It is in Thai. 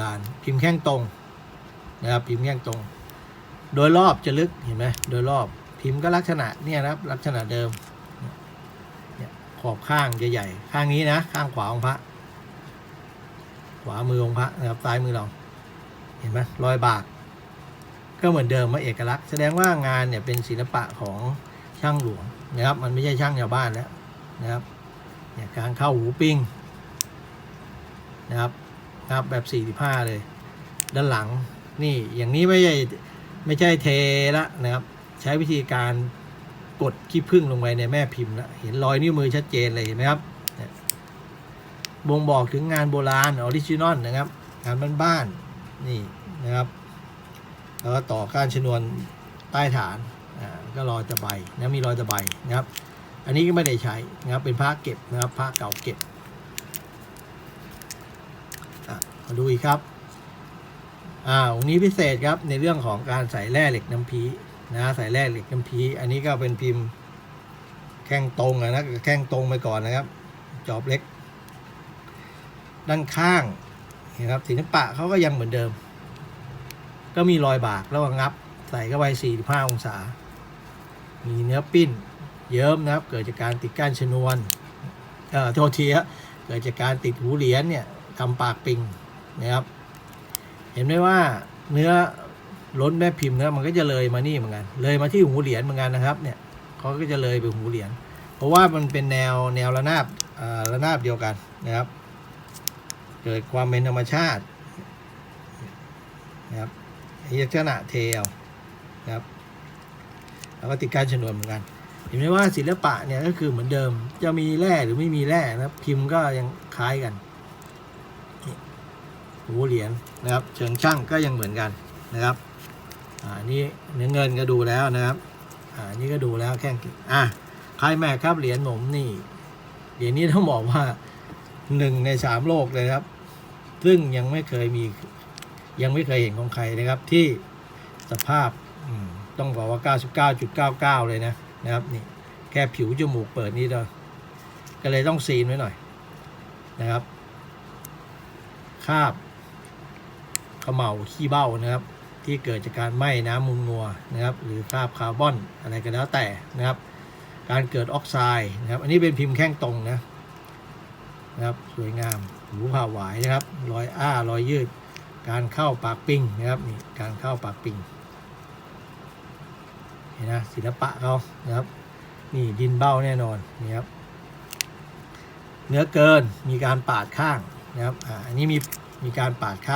ราณ พิมพ์แข้งตรงนะครับพิมพ์แข้งตรง โดยรอบจะลึกเห็นไหมโดยรอบพิมพ์ก็ลักษณะเนี่ยนะครับลักษณะเดิมเนี่ยขอบข้างใหญ่ๆข้างนี้นะ ข้างขวาของพระ ขวามือองค์พระนะครับซ้ายมือเรา เห็นไหมรอยบาก ก็เหมือนเดิมว่าเอกลักษณ์แสดงว่างานเนี่ยเป็นศิลปะของช่างหลวงนะครับ มันไม่ใช่ช่างชาวบ้านแล้วนะครับเนี่ยการเข้าหูปิ้งนะครับ นะครับแบบ 45 เลย ด้านหลังนี่อย่างนี้ไม่ใช่ไม่ใช่เทละนะครับ ใช้วิธีการกดขี้ผึ้งลงไปในแม่พิมพ์ล้วเห็นรอยนิ้วมือชัดเจนเลยเห็นไหมครับบ่งบอกถึงงานโบราณออริจินอลนะครับงานบ้านๆนี่นะครับแล้วก็ต่อกานชนวนใต้ฐานอ่าก็รอยตะไบนะมีรอยตะไบนะครับ อันนี้ก็ไม่ได้ใช้นะครับเป็นผ้าเก็บนะครับผ้าเก่าเก็บอะ มาดูอีกครับ อ่าองค์นี้พิเศษครับในเรื่องของการใส่แร่เหล็กน้ำพีนะใส่แร่เหล็กน้ำพีอันนี้ก็เป็นพิมพ์แข้งตรงอะนะแข้งตรงไปก่อนนะครับ จอบเล็ก ด้านข้างนะครับศิลปะเขาก็ยังเหมือนเดิม ก็มีรอยบากแล้วก็งับ ใส่เข้าไป 45 องศา มีเนื้อปิ้น เยิ้มนะครับ เกิดจากการติดก้านชนวนเอ่อโทษทีฮะเกิดจากการติดหูเหรียญเนี่ยทำปากปิง นะครับ เห็นไหมว่าเนื้อล้นแม่พิมพ์เนื้อมันก็จะเลยมานี่เหมือนกัน เลยมาที่หูเหรียญเหมือนกันนะครับเนี่ยเขาก็จะเลยไปหูเหรียญเพราะว่ามันเป็นแนวแนวระนาบระนาบเดียวกันนะครับ เกิดความเป็นธรรมชาตินะครับลักษณะเทลนะครับแล้วก็ติดการชนวนเหมือนกันเห็นไหมว่าศิลปะเนี่ยก็คือเหมือนเดิมจะมีแร่หรือไม่มีแร่นะครับพิมพ์ก็ยังคล้ายกัน หูเหรียญนะครับ เชิงช่างก็ยังเหมือนกันนะครับอ่านี่เนื้อเงินก็ดูแล้วนะครับอ่านี่ก็ดูแล้วแข้งอะใครแม่ครับเหรียญผมนี่เหรียญนี้ต้องบอกว่าหนึ่งในสามโลกเลยครับ ซึ่งยังไม่เคยมียังไม่เคยเห็นของใครนะครับที่สภาพต้องบอกว่า 99.99 เลยนะนะครับนี่แค่ผิวจมูกเปิดนี่เราก็เลยต้องซีนไว้หน่อยนะครับ คาบ เขม่าขี้เบ้านะครับ ที่เกิดจากการไหม้น้ำมูลงัวนะครับ หรือคราบคาร์บอนอะไรก็แล้วแต่นะครับ การเกิดออกไซด์นะครับ อันนี้เป็นพิมพ์แข้งตรงนะนะครับสวยงามหูผ่าหวายนะครับรอยอ้ารอยยืด การเข้าปากปิงนะครับนี่การเข้าปากปิงเห็นนะศิลปะเขานะครับนี่ดินเบ้าแน่นอนนี่ครับเนื้อเกินมีการปาดข้างนะครับอ่าอันนี้มีมีการปาดข้าง